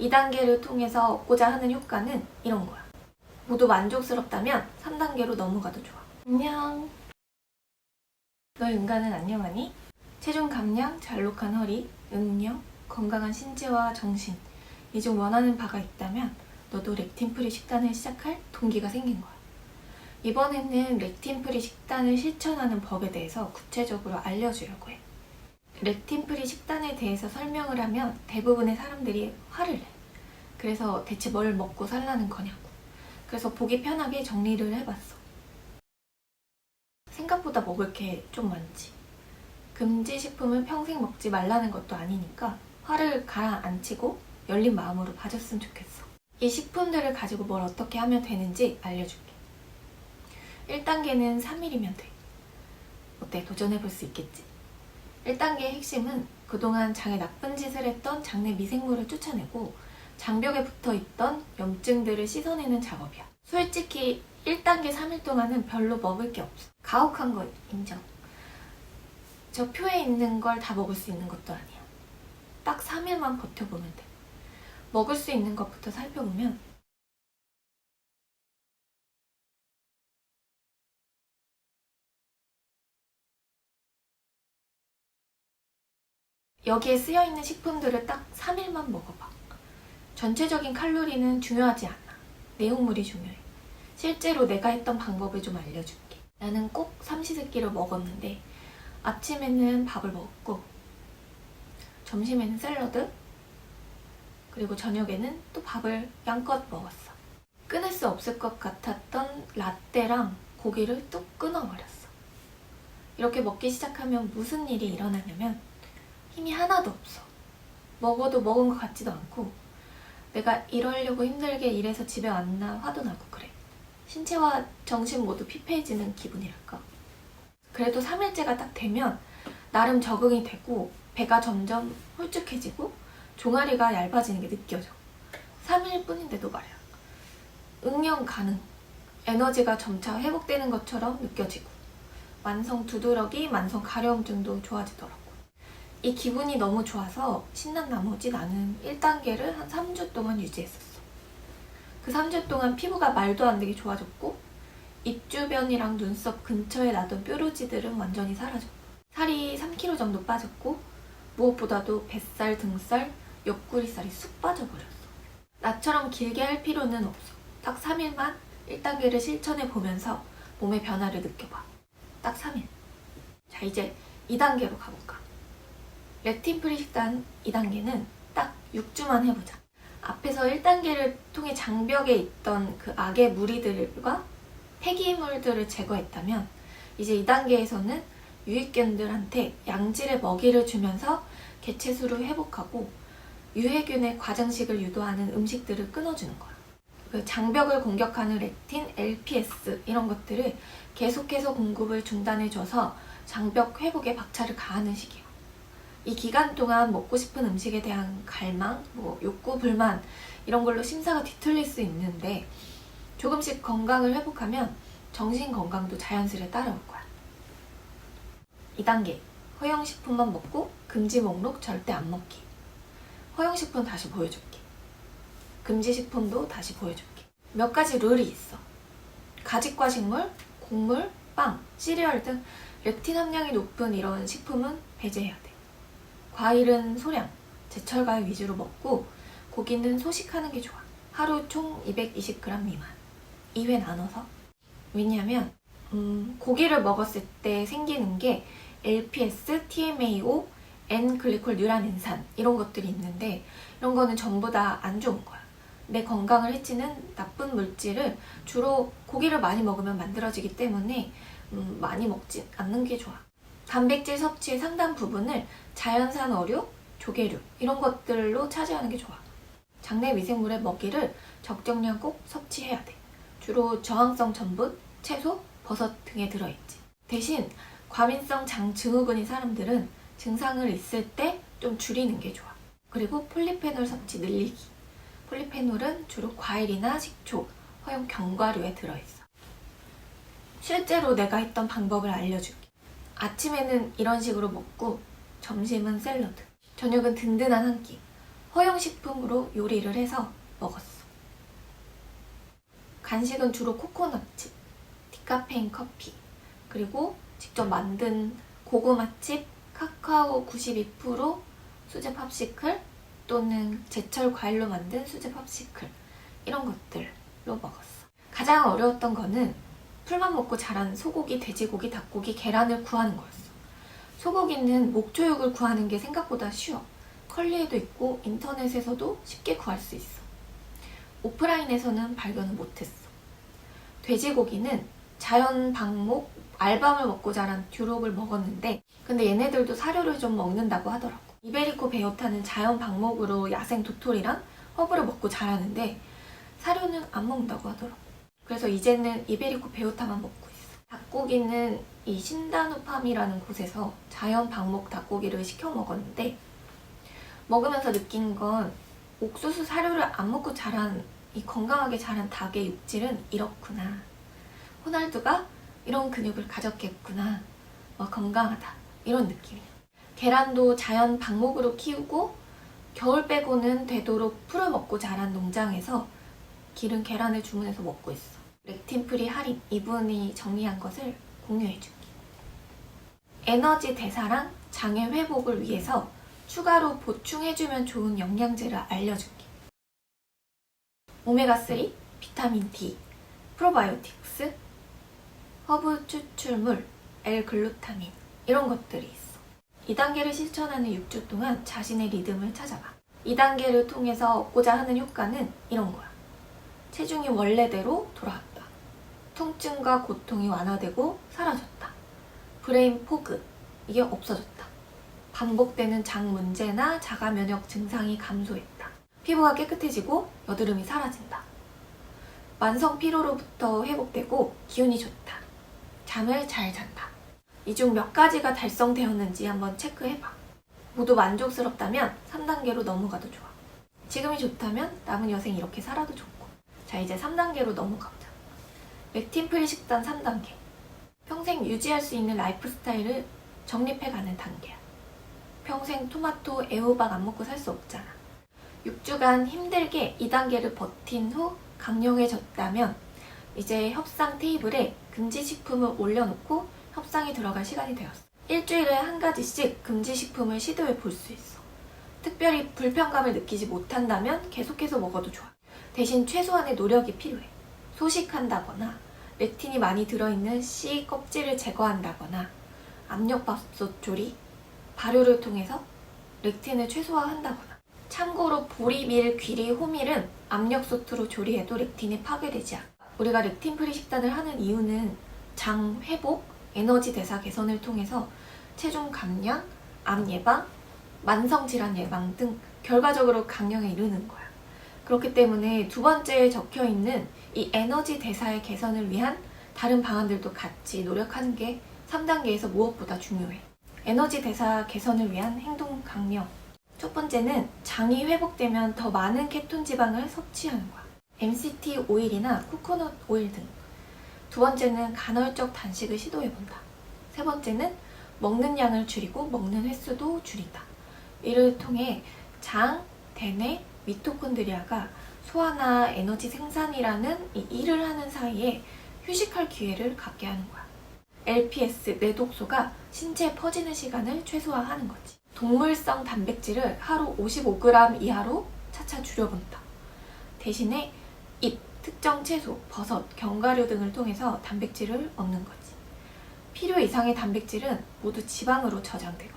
2단계를 통해서 얻고자 하는 효과는 이런 거야. 모두 만족스럽다면 3단계로 넘어가도 좋아. 안녕. 너 인간은 안녕하니? 체중 감량, 잘록한 허리, 응력, 건강한 신체와 정신 이 중 원하는 바가 있다면 너도 렉틴 프리 식단을 시작할 동기가 생긴 거야. 이번에는 렉틴 프리 식단을 실천하는 법에 대해서 구체적으로 알려주려고 해. 렉틴프리 식단에 대해서 설명을 하면 대부분의 사람들이 화를 내. 그래서 대체 뭘 먹고 살라는 거냐고. 그래서 보기 편하게 정리를 해봤어. 생각보다 먹을 게 좀 많지. 금지 식품을 평생 먹지 말라는 것도 아니니까 화를 가라앉히고 열린 마음으로 봐줬으면 좋겠어. 이 식품들을 가지고 뭘 어떻게 하면 되는지 알려줄게. 1단계는 3일이면 돼. 어때? 도전해볼 수 있겠지? 1단계의 핵심은 그동안 장에 나쁜 짓을 했던 장내 미생물을 쫓아내고 장벽에 붙어 있던 염증들을 씻어내는 작업이야. 솔직히 1단계 3일 동안은 별로 먹을 게 없어. 가혹한 거 인정. 저 표에 있는 걸 다 먹을 수 있는 것도 아니야. 딱 3일만 버텨보면 돼. 먹을 수 있는 것부터 살펴보면 여기에 쓰여 있는 식품들을 딱 3일만 먹어봐. 전체적인 칼로리는 중요하지 않아. 내용물이 중요해. 실제로 내가 했던 방법을 좀 알려줄게. 나는 꼭 삼시세끼를 먹었는데 아침에는 밥을 먹었고 점심에는 샐러드 그리고 저녁에는 또 밥을 양껏 먹었어. 끊을 수 없을 것 같았던 라떼랑 고기를 뚝 끊어버렸어. 이렇게 먹기 시작하면 무슨 일이 일어나냐면 힘이 하나도 없어. 먹어도 먹은 것 같지도 않고 내가 이러려고 힘들게 일해서 집에 왔나 화도 나고 그래. 신체와 정신 모두 피폐해지는 기분이랄까. 그래도 3일째가 딱 되면 나름 적응이 되고 배가 점점 홀쭉해지고 종아리가 얇아지는 게 느껴져. 3일 뿐인데도 말이야. 응용 가능. 에너지가 점차 회복되는 것처럼 느껴지고 만성 두드러기, 만성 가려움증도 좋아지더라고. 이 기분이 너무 좋아서 신난 나머지 나는 1단계를 한 3주 동안 유지했었어. 그 3주 동안 피부가 말도 안 되게 좋아졌고 입 주변이랑 눈썹 근처에 나던 뾰루지들은 완전히 사라졌고 살이 3kg 정도 빠졌고 무엇보다도 뱃살, 등살, 옆구리살이 쑥 빠져버렸어. 나처럼 길게 할 필요는 없어. 딱 3일만 1단계를 실천해 보면서 몸의 변화를 느껴봐. 딱 3일. 자, 이제 2단계로 가볼까? 렉틴프리 식단 2단계는 딱 6주만 해보자. 앞에서 1단계를 통해 장벽에 있던 그 악의 무리들과 폐기물들을 제거했다면 이제 2단계에서는 유익균들한테 양질의 먹이를 주면서 개체수를 회복하고 유해균의 과장식을 유도하는 음식들을 끊어주는 거야. 그 장벽을 공격하는 렉틴, LPS 이런 것들을 계속해서 공급을 중단해줘서 장벽 회복에 박차를 가하는 시기야. 이 기간 동안 먹고 싶은 음식에 대한 갈망, 뭐 욕구, 불만 이런 걸로 심사가 뒤틀릴 수 있는데 조금씩 건강을 회복하면 정신 건강도 자연스레 따라올 거야. 2단계 허용식품만 먹고 금지 목록 절대 안 먹기. 허용식품 다시 보여줄게. 금지식품도 다시 보여줄게. 몇 가지 룰이 있어. 가직과식물, 곡물, 빵, 시리얼 등 렉틴 함량이 높은 이런 식품은 배제해야 돼. 과일은 소량, 제철 과일 위주로 먹고 고기는 소식하는 게 좋아. 하루 총 220g 미만. 2회 나눠서. 왜냐면 음, 고기를 먹었을 때 생기는 게 LPS, TMAO, N-글리콜 뉴라닌산 이런 것들이 있는데 이런 거는 전부 다 안 좋은 거야. 내 건강을 해치는 나쁜 물질을 주로 고기를 많이 먹으면 만들어지기 때문에 음, 많이 먹지 않는 게 좋아. 단백질 섭취의 상당 부분을 자연산 어류, 조개류 이런 것들로 차지하는 게 좋아. 장내 미생물의 먹이를 적정량 꼭 섭취해야 돼. 주로 저항성 전분, 채소, 버섯 등에 들어있지. 대신 과민성 장 증후군인 사람들은 증상을 있을 때 좀 줄이는 게 좋아. 그리고 폴리페놀 섭취 늘리기. 폴리페놀은 주로 과일이나 식초, 허용 견과류에 들어있어. 실제로 내가 했던 방법을 알려줄게. 아침에는 이런 식으로 먹고 점심은 샐러드, 저녁은 든든한 한 끼. 허용식품으로 요리를 해서 먹었어. 간식은 주로 코코넛칩, 디카페인 커피, 그리고 직접 만든 고구마칩, 카카오 92% 수제 팝시클 또는 제철 과일로 만든 수제 팝시클 이런 것들로 먹었어. 가장 어려웠던 거는 풀만 먹고 자란 소고기, 돼지고기, 닭고기, 계란을 구하는 거였어. 소고기는 목조육을 구하는 게 생각보다 쉬워. 컬리에도 있고 인터넷에서도 쉽게 구할 수 있어. 오프라인에서는 발견을 못했어. 돼지고기는 자연 방목 알밤을 먹고 자란 듀록을 먹었는데 근데 얘네들도 사료를 좀 먹는다고 하더라고. 이베리코 베오타는 자연 방목으로 야생 도토리랑 허브를 먹고 자라는데 사료는 안 먹는다고 하더라고. 그래서 이제는 이베리코 베오타만 먹고 있어. 닭고기는 이 신다누팜이라는 곳에서 자연 방목 닭고기를 시켜 먹었는데 먹으면서 느낀 건 옥수수 사료를 안 먹고 자란 이 건강하게 자란 닭의 육질은 이렇구나. 호날두가 이런 근육을 가졌겠구나. 와 건강하다. 이런 느낌이야. 계란도 자연 방목으로 키우고 겨울 빼고는 되도록 풀을 먹고 자란 농장에서 기른 계란을 주문해서 먹고 있어. 렉틴 프리 할인 이분이 정리한 것을 공유해줄게. 에너지 대사랑 장애 회복을 위해서 추가로 보충해주면 좋은 영양제를 알려줄게. 오메가3, 비타민 D, 프로바이오틱스, 허브 추출물, L글루타민 이런 것들이 있어. 2단계를 실천하는 6주 동안 자신의 리듬을 찾아봐. 2단계를 통해서 얻고자 하는 효과는 이런 거야. 체중이 원래대로 돌아왔다. 통증과 고통이 완화되고 사라졌다. 브레인 포그, 이게 없어졌다. 반복되는 장 문제나 자가 면역 증상이 감소했다. 피부가 깨끗해지고 여드름이 사라진다. 만성 피로로부터 회복되고 기운이 좋다. 잠을 잘 잔다. 이 중 몇 가지가 달성되었는지 한번 체크해봐. 모두 만족스럽다면 3단계로 넘어가도 좋아. 지금이 좋다면 남은 여생 이렇게 살아도 좋고. 자, 이제 3단계로 넘어가보자. 렉틴프리 식단 3단계. 평생 유지할 수 있는 라이프 스타일을 정립해가는 단계야. 평생 토마토, 애호박 안 먹고 살 수 없잖아. 6주간 힘들게 2단계를 버틴 후 강력해졌다면 이제 협상 테이블에 금지식품을 올려놓고 협상에 들어갈 시간이 되었어. 일주일에 한 가지씩 금지식품을 시도해 볼 수 있어. 특별히 불편감을 느끼지 못한다면 계속해서 먹어도 좋아. 대신 최소한의 노력이 필요해. 소식한다거나 렉틴이 많이 들어있는 씨 껍질을 제거한다거나 압력밥솥 조리, 발효를 통해서 렉틴을 최소화한다거나 참고로 보리 밀, 귀리, 호밀은 압력솥으로 조리해도 렉틴이 파괴되지 않아. 우리가 렉틴 프리 식단을 하는 이유는 장 회복, 에너지 대사 개선을 통해서 체중 감량, 암 예방, 만성 질환 예방 등 결과적으로 강령에 이르는 거야. 그렇기 때문에 두 번째에 적혀 있는 이 에너지 대사의 개선을 위한 다른 방안들도 같이 노력하는 게 3단계에서 무엇보다 중요해. 에너지 대사 개선을 위한 행동 강령. 첫 번째는 장이 회복되면 더 많은 케톤 지방을 섭취하는 거야. MCT 오일이나 코코넛 오일 등. 두 번째는 간헐적 단식을 시도해본다. 세 번째는 먹는 양을 줄이고 먹는 횟수도 줄인다. 이를 통해 장, 대뇌, 미토콘드리아가 소화나 에너지 생산이라는 이 일을 하는 사이에 휴식할 기회를 갖게 하는 거야. LPS, 뇌독소가 신체에 퍼지는 시간을 최소화하는 거지. 동물성 단백질을 하루 55g 이하로 차차 줄여본다. 대신에 잎, 특정 채소, 버섯, 견과류 등을 통해서 단백질을 얻는 거지. 필요 이상의 단백질은 모두 지방으로 저장되거든.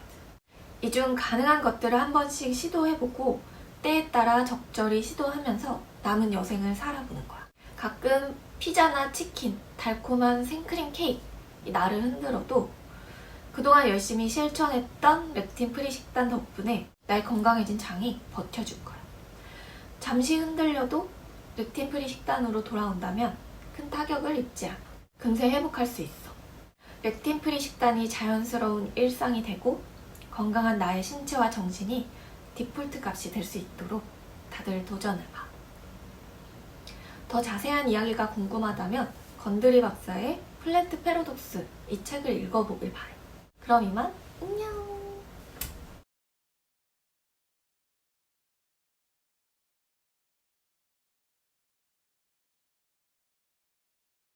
이 중 가능한 것들을 한 번씩 시도해보고 때에 따라 적절히 시도하면서 남은 여생을 살아보는 거야. 가끔 피자나 치킨, 달콤한 생크림 케이크, 이 나를 흔들어도 그동안 열심히 실천했던 렉틴 프리 식단 덕분에 날 건강해진 장이 버텨줄 거야. 잠시 흔들려도 렉틴 프리 식단으로 돌아온다면 큰 타격을 입지 않아. 금세 회복할 수 있어. 렉틴 프리 식단이 자연스러운 일상이 되고 건강한 나의 신체와 정신이 디폴트 값이 될 수 있도록 다들 도전해봐. 더 자세한 이야기가 궁금하다면 건드리 박사의 플랜트 패러독스 이 책을 읽어보길 바래. 그럼 이만 안녕.